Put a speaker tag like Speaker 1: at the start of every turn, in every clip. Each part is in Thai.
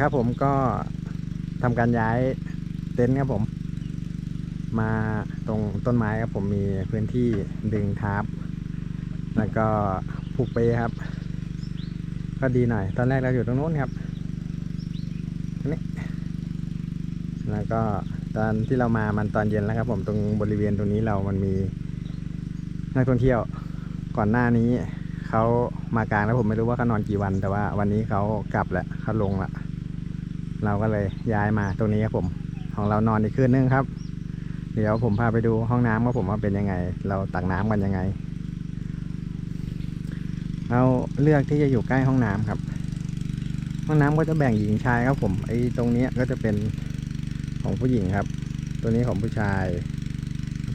Speaker 1: ครับผมก็ทำการย้ายเต็นท์ครับผม มาตรงต้นไม้ครับผมมีพื้นที่ดึงทับแล้วก็ผูกเปครับ ก็ดีหน่อย ตอนแรกเราอยู่ตรงโน้นครับนี้แล้วก็ตอนที่เรามามันตอนเย็นแล้วครับ ผมตรงบริเวณตรงนี้เรามันมีนักท่องเที่ยวก่อนหน้านี้เขามากลางแล้วผมไม่รู้ว่าเขานอนกี่วัน แต่ว่าวันนี้เขากลับแล้วเขาลงละ เราก็เลยย้ายมาตรงนี้ครับผม ของเรานอนอีกคืนนึงครับ เดี๋ยวผมพาไปดูห้องน้ำว่าผมว่าเป็นยังไง เราตักน้ำกันยังไง เราเลือกที่จะอยู่ใกล้ห้องน้ำครับ ห้องน้ำก็จะแบ่งหญิงชายครับผมไอ้ตรงนี้ก็จะเป็นของผู้หญิงครับ ตัวนี้ของผู้ชาย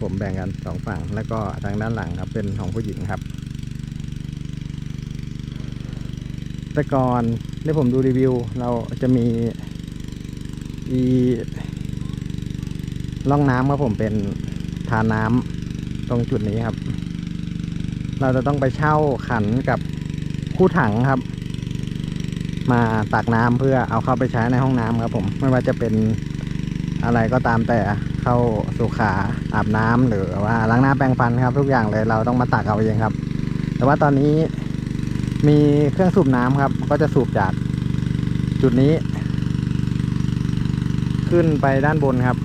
Speaker 1: ผมแบ่งกันสองฝั่ง แล้วก็ทางด้านหลังครับเป็นของผู้หญิงครับ แต่ก่อนที่ผมดูรีวิว เราจะมีอีร่องน้ำครับผมเป็นทานน้ำตรงจุดนี้ครับ เราจะต้องไปเช่าขันกับคู่ถังครับ มาตักน้ำเพื่อเอาเข้าไปใช้ในห้องน้ำครับผมไม่ว่าจะเป็นอะไรก็ตามแต่เข้าสุขาอาบน้ำหรือว่าล้างหน้าแปรงฟันครับ ทุกอย่างเลยเราต้องมาตักเอาเองครับ แต่ว่าตอนนี้ มีเครื่องสูบน้ำครับ ก็จะสูบจากจุดนี้ ขึ้นไปด้านบนครับ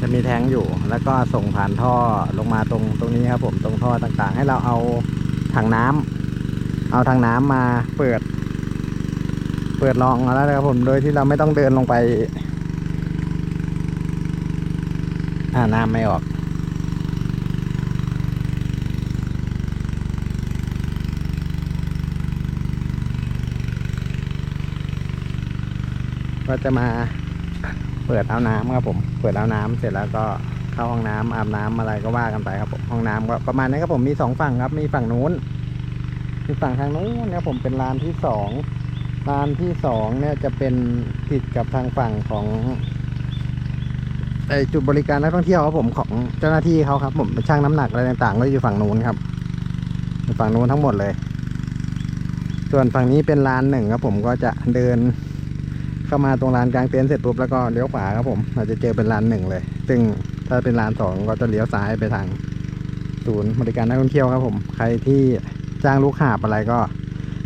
Speaker 1: จะมีแทงอยู่ แล้วก็ส่งผ่านท่อลงมาตรงตรงนี้ครับ ผมตรงท่อต่างๆ ให้เราเอาถังน้ำเอาถังน้ำมาเปิด เปิดรองแล้วนะครับผมโดยที่เราไม่ต้องเดินลงไปอ่าน้ำไม่ออก ก็จะมาเปิดเอาน้ำครับผม เปิดเอาน้ำเสร็จแล้วก็เข้าห้องน้ำอาบน้ำอะไรก็ว่ากันไปครับผมห้องน้ำก็ประมาณนี้ครับผมมีสองฝั่งครับ มีฝั่งนู้นมีฝั่งทางนู้นนะครับผมเป็นลานที่สองลานที่สองเนี่ยจะเป็นติดกับทางฝั่งของไอจุดบริการนักท่องเที่ยวครับผมของเจ้าหน้าที่เขาครับผมช่างน้ำหนักอะไรต่างๆก็อยู่ฝั่งนู้นครับฝั่งนู้นทั้งหมดเลย ส่วนฝั่งนี้เป็นลานหนึ่งครับผมก็จะเดิน เข้ามาตรงลานกลางเต็นท์เสร็จปุ๊บแล้วก็เลี้ยวขวาครับผมเราจะเจอเป็นลานหนึ่งเลย ซึ่งถ้าเป็นลานสองก็จะเลี้ยวซ้ายไปทางศูนย์บริการนักท่องเที่ยวครับผม ใครที่จ้างลูกหาบอะไรก็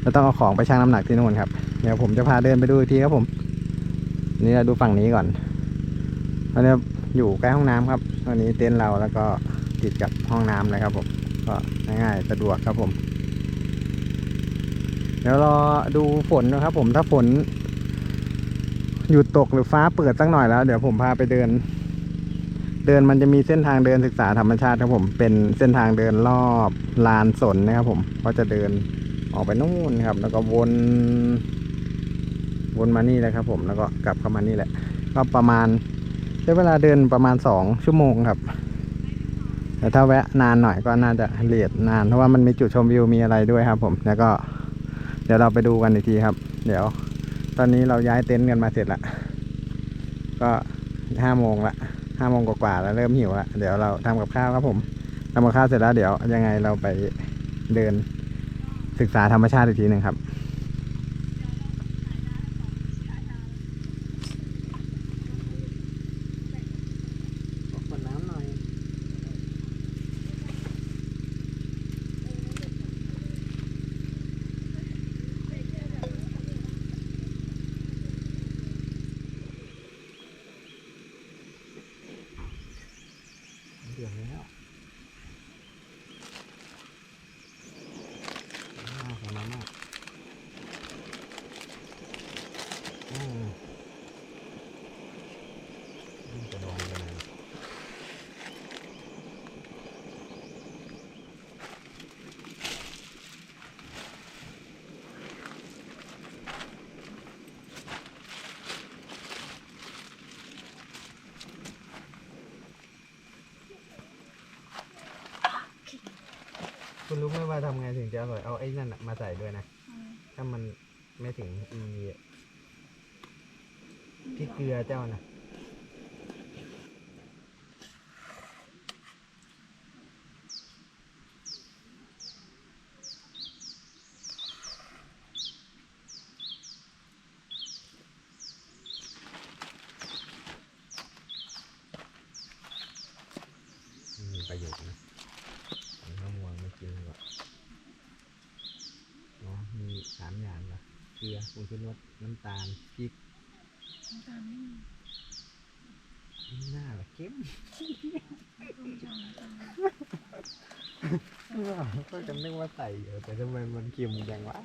Speaker 1: จะต้องเอาของไปชั่งน้ำหนักที่นู่นครับ เดี๋ยวผมจะพาเดินไปดูอีกทีครับผม นี่เราดูฝั่งนี้ก่อนตอนนี้อยู่ใกล้ห้องน้ำครับ ตอนนี้เต็นท์เราแล้วก็ติดกับห้องน้ำเลยครับผม ก็ง่ายๆสะดวกครับผม เดี๋ยวรอดูฝนนะครับผม ถ้าฝน หยุดตกหรือฟ้าเปิดสักหน่อยแล้ว เดี๋ยวผมพาไปเดิน เดินมันจะมีเส้นทางเดินศึกษาธรรมชาติครับผม เป็นเส้นทางเดินรอบลานสนนะครับผมก็จะเดินออกไปนู่นครับ แล้วก็วน วนมานี่เลยครับ ผมแล้วก็กลับเข้ามานี่แหละ ก็ประมาณใช้เวลาเดินประมาณสองชั่วโมงครับแต่ถ้าแวะนานหน่อยก็น่าจะเลทนานเพราะว่ามันมีจุดชมวิวมีอะไรด้วยครับ ผมแล้วก็ เดี๋ยวเราไปดูกันอีกทีครับ เดี๋ยว ตอนนี้เราย้ายเต็นท์กันมาเสร็จละก็ห้าโมงละห้าโมงกว่าๆแล้วเริ่มหิวละเดี๋ยวเราทำกับข้าวครับผมทำกับข้าวเสร็จแล้วเดี๋ยวยังไงเราไปเดินศึกษาธรรมชาติอีกทีหนึ่งครับ ขวดน้ำหน่อย เดือดแล้วมากของน้ำมากอืมนี่จะโดนยังไง คุณรู้ไหมว่าทำไงถึงจะอร่อย เอาไอ้นั่นน่ะมาใส่ด้วยนะถ้ามันไม่ถึงอีพริกเกลือเจ้านะ อย่างละเกลือผงชูรสน้ำตาลพริก
Speaker 2: น้ำตาลไม่มี
Speaker 1: หน้าละเข้ม
Speaker 2: ต้มยำน้ำตาล
Speaker 1: ก็จะนึกว่าใส่เยอะแต่ทำไมมันเค็มจังวะ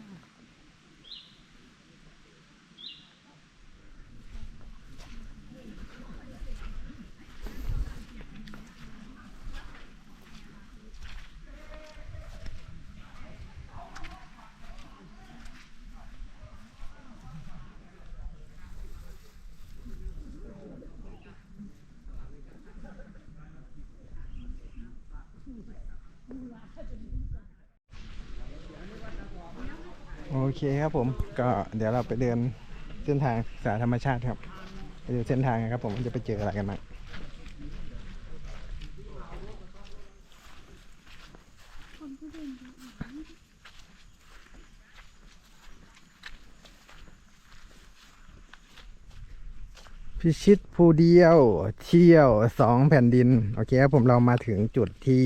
Speaker 1: คครับผมก็เดี๋ยวเราไปเดินเส้นทางสายธรรมชาติครับไปดูเส้นทางกันครับผมจะไปเจออะไรกันบ้างพิชิตภูเดียวเที่ยวสองแผ่นดิน โอเคครับผมเรามาถึงจุดที่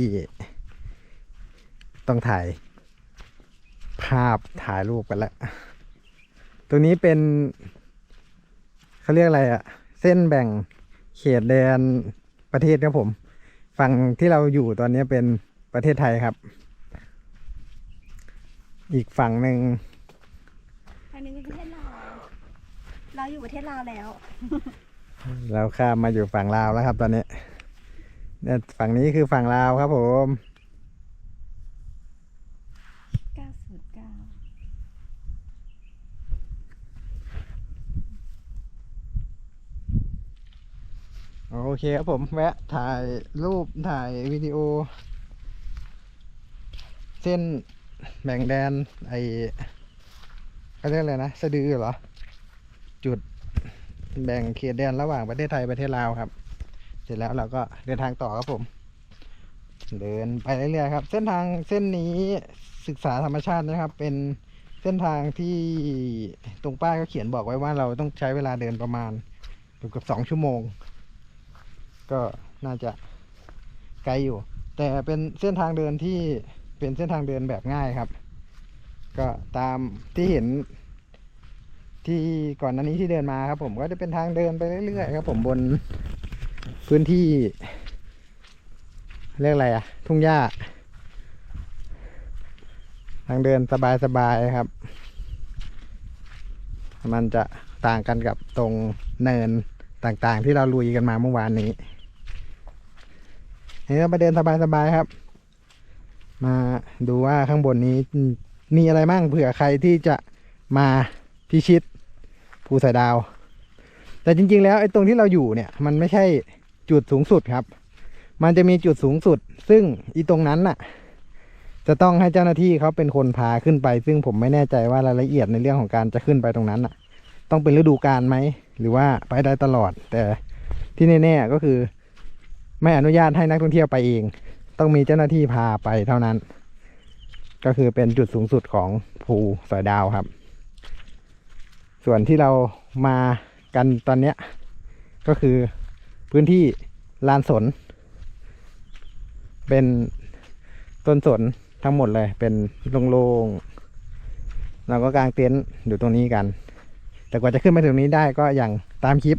Speaker 1: ต้องถ่าย ภาพถ่ายรูปกันแล้วตรงนี้เป็นเขาเรียกอะไรอะเส้นแบ่งเขตแดนประเทศครับผม ฝั่งที่เราอยู่ตอนนี้เป็นประเทศไทยครับ อีกฝั่งหนึ่ง
Speaker 2: ทางนี้คือประเทศลาวเราอยู่ประเทศลาวแล้ว
Speaker 1: เราข้ามมาอยู่ฝั่งลาวแล้วครับ ตอนนี้เนี่ยฝั่งนี้คือฝั่งลาวครับผม โอเคครับผมแวะถ่ายรูปถ่ายวิดีโอ เส้นแบ่งแดนไอเขาเรียกอะไรนะสะดือเหรอ จุดแบ่งเขตแดนระหว่างประเทศไทยประเทศลาวครับ เสร็จแล้วเราก็เดินทางต่อครับผม เดินไปเรื่อยๆครับ เส้นทางเส้นนี้ศึกษาธรรมชาตินะครับ เป็นเส้นทางที่ตรงป้ายก็เขียนบอกไว้ว่าเราต้องใช้เวลาเดินประมาณเกือบสองชั่วโมง ก็น่าจะไกลอยู่ แต่เป็นเส้นทางเดินที่เป็นเส้นทางเดินแบบง่ายครับ ก็ตามที่เห็น ที่ก่อนหน้านี้ที่เดินมาครับ ผมก็จะเป็นทางเดินไปเรื่อยๆครับ ผมบนพื้นที่ เรียกอะไรอะทุ่งหญ้า ทางเดินสบายๆครับ มันจะต่างกันกับตรงเนินต่างๆ ที่เราลุยกันมาเมื่อวานนี้ นี่เราไปเดินสบายๆครับ มาดูว่าข้างบนนี้มีอะไรมั่งเผื่อใครที่จะมาพิชิตภูสอยดาว แต่จริง ๆ แล้วไอ้ตรงที่เราอยู่เนี่ย มันไม่ใช่จุดสูงสุดครับ มันจะมีจุดสูงสุด ซึ่งอีตรงนั้นน่ะ จะต้องให้เจ้าหน้าที่เขาเป็นคนพาขึ้นไป ซึ่งผมไม่แน่ใจว่ารายละเอียดในเรื่องของการจะขึ้นไปตรงนั้นน่ะ ต้องเป็นฤดูกาลไหมหรือว่าไปได้ตลอด แต่ที่แน่ๆก็คือ ไม่อนุญาตให้นักท่องเที่ยวไปเอง ต้องมีเจ้าหน้าที่พาไปเท่านั้น ก็คือเป็นจุดสูงสุดของภูสอยดาวครับ ส่วนที่เรามากันตอนเนี้ยก็คือพื้นที่ลานสน เป็นต้นสนทั้งหมดเลย เป็นโล่งๆเราก็กางเต็นท์อยู่ตรงนี้กัน แต่กว่าจะขึ้นมาถึงนี้ได้ก็อย่างตามคลิป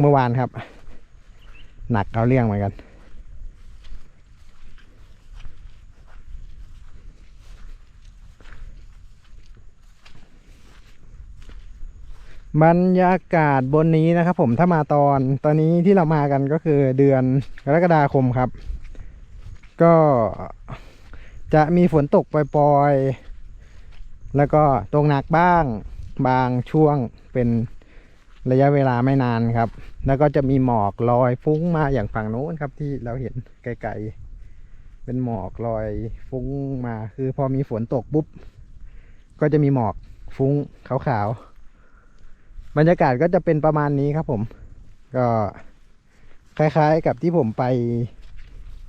Speaker 1: เมื่อวานครับ หนักเอาเรื่องเหมือนกัน บรรยากาศบนนี้นะครับผมถ้ามาตอนตอนนี้ที่เรามากันก็คือเดือนกรกฎาคมครับ ก็จะมีฝนตกปล่อยๆ แล้วก็ตกหนักบ้างบางช่วงเป็นระยะเวลาไม่นานครับ แล้วก็จะมีหมอกลอยฟุ้งมาอย่างฝั่งโน้นครับ ที่เราเห็นไกลๆ เป็นหมอกลอยฟุ้งมา คือพอมีฝนตกปุ๊บ ก็จะมีหมอกฟุ้งขาวๆ บรรยากาศก็จะเป็นประมาณนี้ครับผม ก็คล้าย ๆ กับที่ผมไป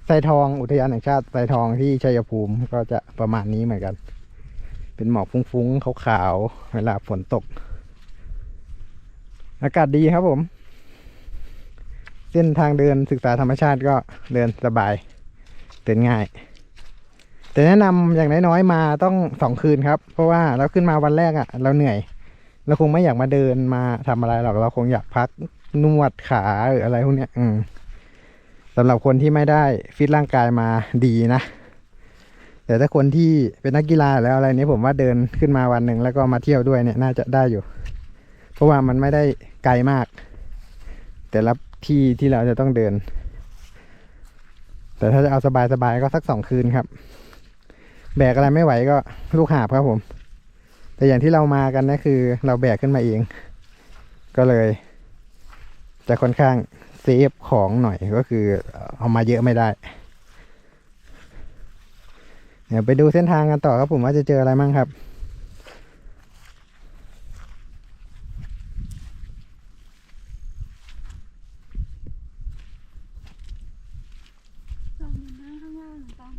Speaker 1: ไซทองอุทยานแห่งชาติไซทองที่ชัยภูมิก็จะประมาณนี้เหมือนกัน เป็นหมอกฟุ้งๆขาวๆเวลาฝนตก อากาศดีครับผม เส้นทางเดินศึกษาธรรมชาติก็เดินสบาย เดินง่าย แต่แนะนำอย่างน้อยๆมาต้องสองคืนครับ เพราะว่าเราขึ้นมาวันแรกอะ่ะ เราเหนื่อย เราคงไม่อยากมาเดินมาทำอะไรหรอกเราคงอยากพักนวดขาหรืออะไรพวกเนี้ย อืมสำหรับคนที่ไม่ได้ฟิตร่างกายมาดีนะแต่ถ้าคนที่เป็นนักกีฬาแล้วอะไรนี้ผมว่าเดินขึ้นมาวันหนึ่งแล้วก็มาเที่ยวด้วยเนี่ยน่าจะได้อยู่ เพราะว่ามันไม่ได้ไกลมาก แต่ละ ที่ที่เราจะต้องเดิน แต่ถ้าจะเอาสบายๆก็สักสองคืนครับ แบกอะไรไม่ไหวก็ลูกหาบครับผม แต่อย่างที่เรามากันนะคือ เราแบกขึ้นมาเอง ก็เลย จะค่อนข้างเซฟของหน่อยก็คือเอามาเยอะไม่ได้ เดี๋ยวไปดูเส้นทางกันต่อครับผมว่าจะเจออะไรมั่งครับ
Speaker 2: ลองดูหน้าข้างล่างต้อง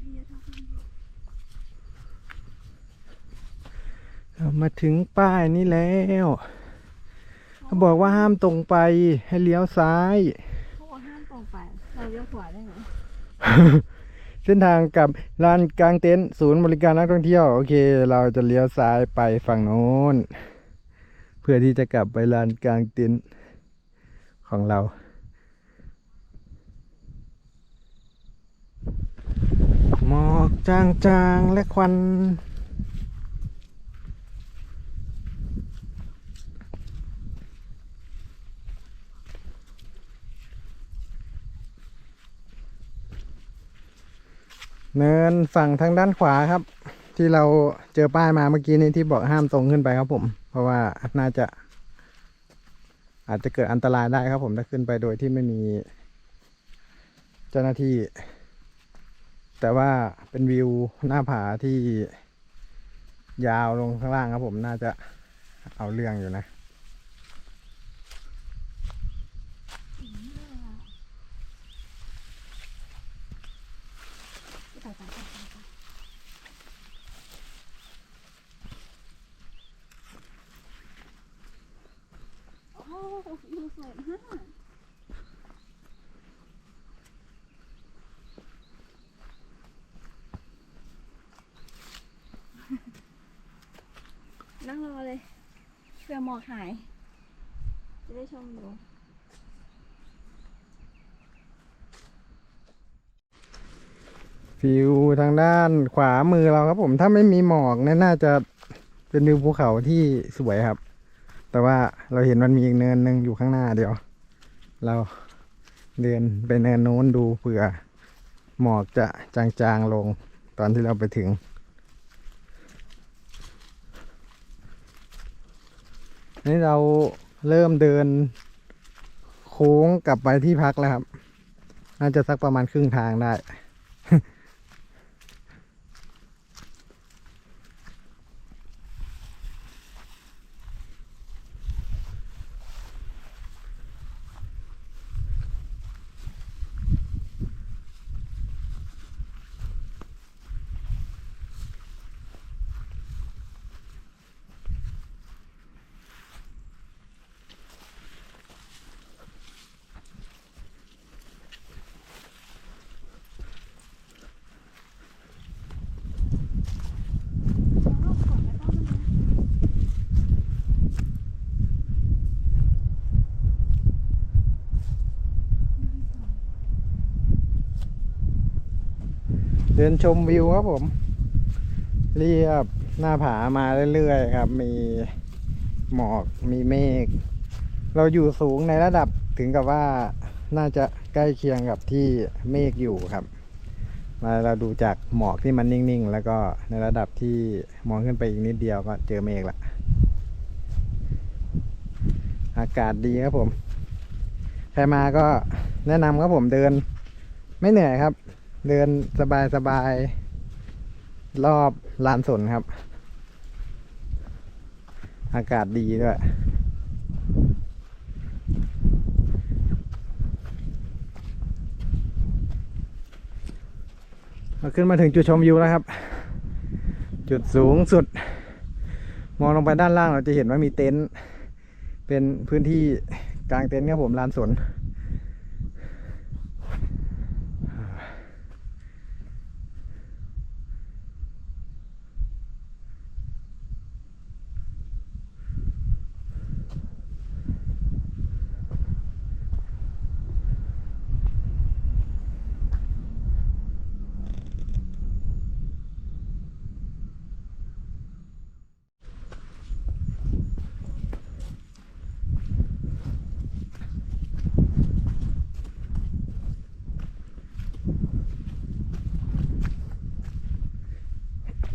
Speaker 2: พี่จะทำอะไรอยู่
Speaker 1: เรา มาถึงป้ายนี้แล้วเขาบอกว่าห้ามตรงไปให้เลี้ยวซ้าย
Speaker 2: เขาบอกห้ามตรงไป เราเลี้ยวขวาได้ไหม
Speaker 1: เส้นทางกับลานกลางเต็นท์ศูนย์บริการนักท่องเที่ยว โอเค เราจะเลี้ยวซ้ายไปฝั่งโน้น เพื่อที่จะกลับไปลานกลางเต็นท์ของเรา หมอกจางๆและควัน เนินฝั่งทางด้านขวาครับ ที่เราเจอป้ายมาเมื่อกี้นี้ที่บอกห้ามตรงขึ้นไปครับผม เพราะว่าน่าจะ อาจจะเกิดอันตรายได้ครับผมถ้าขึ้นไปโดยที่ไม่มี เจ้าหน้าที่ แต่ว่าเป็นวิวหน้าผาที่ยาวลงข้างล่างครับผมน่าจะเอาเรื่องอยู่นะ
Speaker 2: ไปไปไปไปไปโอ้โหวิวสวยมากนั่งรอเลยเพื่อหมอกหาย จะได้ชมวิว
Speaker 1: วิวทางด้านขวามือเราครับ ผมถ้าไม่มีหมอกเนี่ยน่าจะเป็นวิวภูเขาที่สวยครับ แต่ว่าเราเห็นมันมีอีกเนินหนึ่งอยู่ข้างหน้าเดียว เราเดินไปเนินโน้นดูเผื่อ หมอกจะจางๆลงตอนที่เราไปถึง นี่เราเริ่มเดินโค้งกลับไปที่พักแล้วครับ น่าจะสักประมาณครึ่งทางได้ เดินชมวิวครับผม เรียบหน้าผามาเรื่อยๆครับ มีหมอกมีเมฆเราอยู่สูงในระดับถึงกับว่าน่าจะใกล้เคียงกับที่เมฆอยู่ครับ มาเราดูจากหมอกที่มันนิ่งๆ แล้วก็ในระดับที่มองขึ้นไปอีกนิดเดียวก็เจอเมฆละอากาศดีครับผม ใครมาก็แนะนำครับผมเดิน ไม่เหนื่อยครับ เดินสบายสบายๆรอบลานสนครับ อากาศดีด้วย เราขึ้นมาถึงจุดชมวิวแล้วครับ จุดสูงสุด มองลงไปด้านล่างเราจะเห็นว่ามีเต็นท์เป็นพื้นที่กลางเต็นท์ครับผมลานสน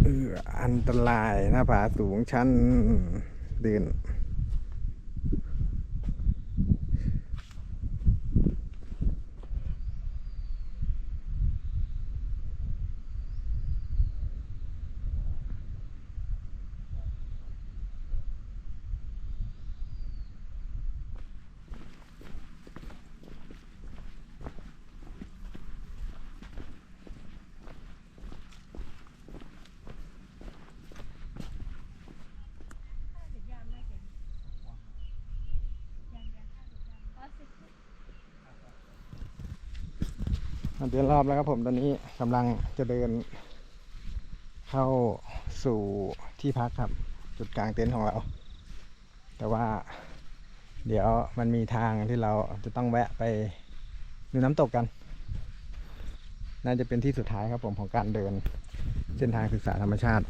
Speaker 1: เอ อันตรายหน้าผาสูงชันเดิน เดินรอบแล้วครับผมตอนนี้กำลังจะเดินเข้าสู่ที่พักครับ จุดกลางเต็นท์ของเรา แต่ว่าเดี๋ยวมันมีทางที่เราจะต้องแวะไปดูน้ำตกกัน น่าจะเป็นที่สุดท้ายครับผมของการเดินเส้นทางศึกษาธรรมชาติ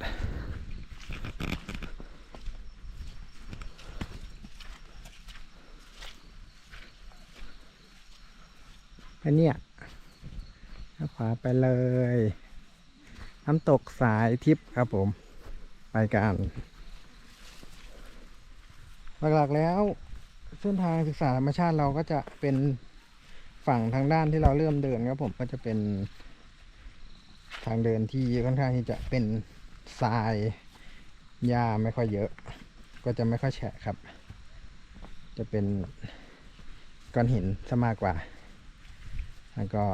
Speaker 1: อันเนี้ยข้างขวาไปเลย น้ำตกสายทิพย์ครับผม ไปกันหลักๆแล้วเส้นทางศึกษาธรรมชาติเราก็จะเป็นฝั่งทางด้านที่เราเริ่มเดินครับผมก็จะเป็นทางเดินที่ค่อนข้างที่จะเป็นทรายหญ้าไม่ค่อยเยอะ ก็จะไม่ค่อยแฉะครับ จะเป็นก้อนหินซะมากกว่า แล้วก็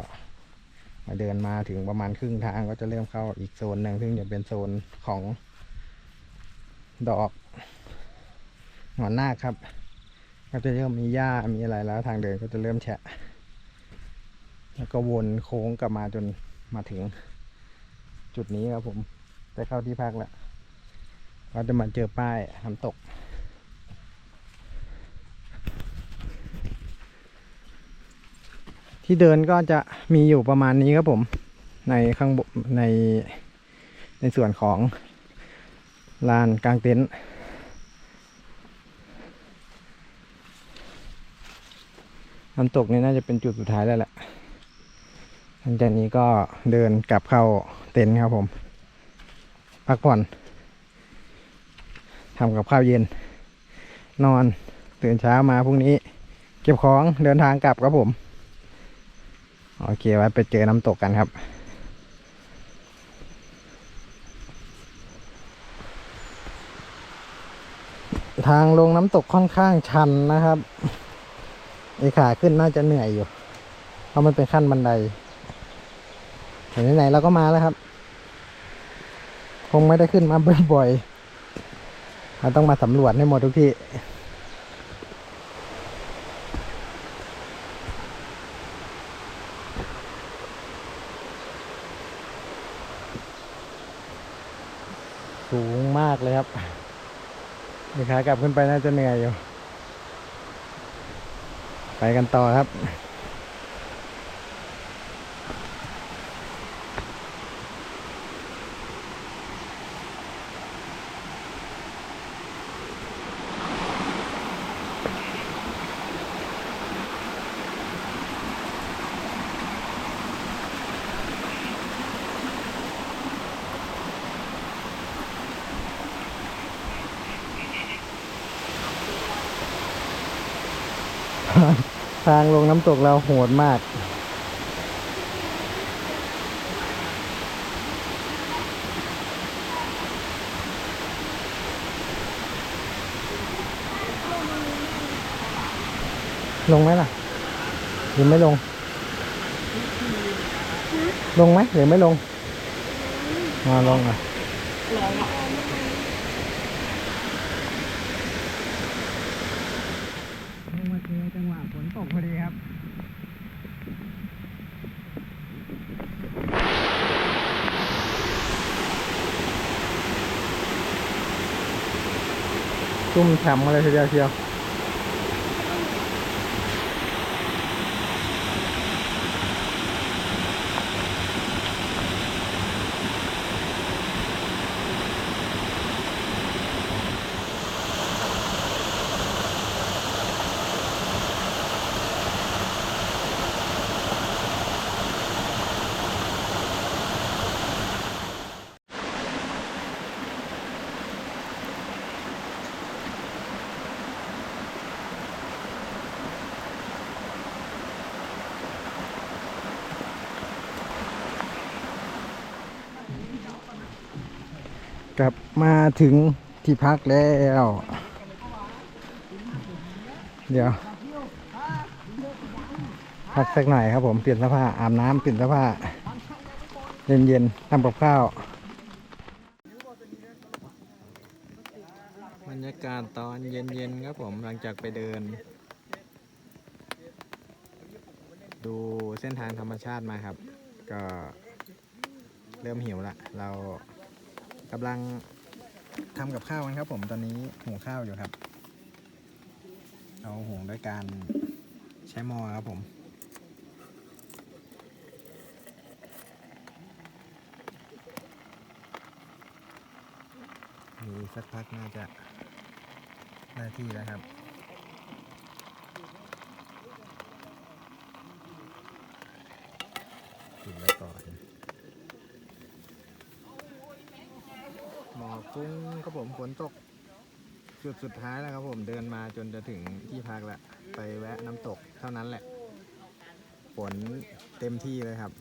Speaker 1: มาเดินมาถึงประมาณครึ่งทางก็จะเริ่มเข้าอีกโซนหนึ่งซึ่งจะเป็นโซนของดอกหงอนนาคครับ ก็จะเริ่มมีหญ้ามีอะไรแล้วทางเดินก็จะเริ่มแฉะ แล้วก็วนโค้งกลับมาจนมาถึงจุดนี้ครับผมได้เข้าที่พักแล้ว ก็จะมาเจอป้ายน้ำตก ที่เดินก็จะมีอยู่ประมาณนี้ครับผม ในข้างบนในในส่วนของลานกลางเต็นท์น้ำตกนี่น่าจะเป็นจุดสุดท้ายแล้วแหละหลังจากนี้ก็เดินกลับเข้าเต็นท์ครับผม พักผ่อนทำกับข้าวเย็น นอนตื่นเช้ามาพรุ่งนี้ เก็บของเดินทางกลับครับผม โอเคไว้ไปเจอน้ำตกกันครับ ทางลงน้ำตกค่อนข้างชันนะครับไอขาขึ้นน่าจะเหนื่อยอยู่ เพราะมันเป็นขั้นบันไดไหนๆเราก็มาแล้วครับ คงไม่ได้ขึ้นมาบ่อยๆเราต้องมาสำรวจให้หมดทุกที่ สูงมากเลยครับมีขากลับขึ้นไปน่าจะเหนื่อยอยู่ ไปกันต่อครับ ทางลงน้ำตกเราโหดมาก ลงไหมล่ะหรือไม่ลง ลงไหมหรือไม่ลงมาลงอะมาเจอกัน ชุ่มฉ่ำมาเลยทีเดียวเชียว มาถึงที่พักแล้ว เดี๋ยว พักสักหน่อยครับผมเปลี่ยนเสื้อผ้าอาบน้ำเปลี่ยนเสื้อผ้าเย็นๆทำกับข้าว บรรยากาศตอนเย็นๆครับผมหลังจากไปเดิน ดูเส้นทางธรรมชาติมาครับ ก็เริ่มหิวละ เรากำลัง ทำกับข้าวกันครับผมตอนนี้หุงข้าวอยู่ครับเราหุงด้วยการใช้หม้อครับผมมีสักพักน่าจะหน้าที่แล้วครับ กินไว้ก่อน หมอก ฟุ้งครับผมฝนตกจุดสุดท้ายแล้วครับผมเดินมาจนจะถึงที่พักแล้วไปแวะน้ำตกเท่านั้นแหละฝนเต็มที่เลยครับ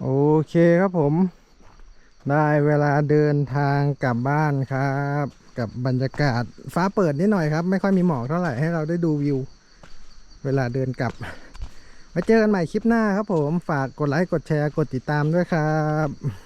Speaker 1: โอ เคครับผม ได้เวลาเดินทางกลับบ้านครับ กับบรรยากาศฟ้าเปิดนิดหน่อยครับ ไม่ค่อยมีหมอกเท่าไหร่ให้เราได้ดูวิว เวลาเดินกลับไว้เจอกันใหม่คลิปหน้าครับผม ฝากกดไลค์ กดแชร์ กดติดตามด้วยครับ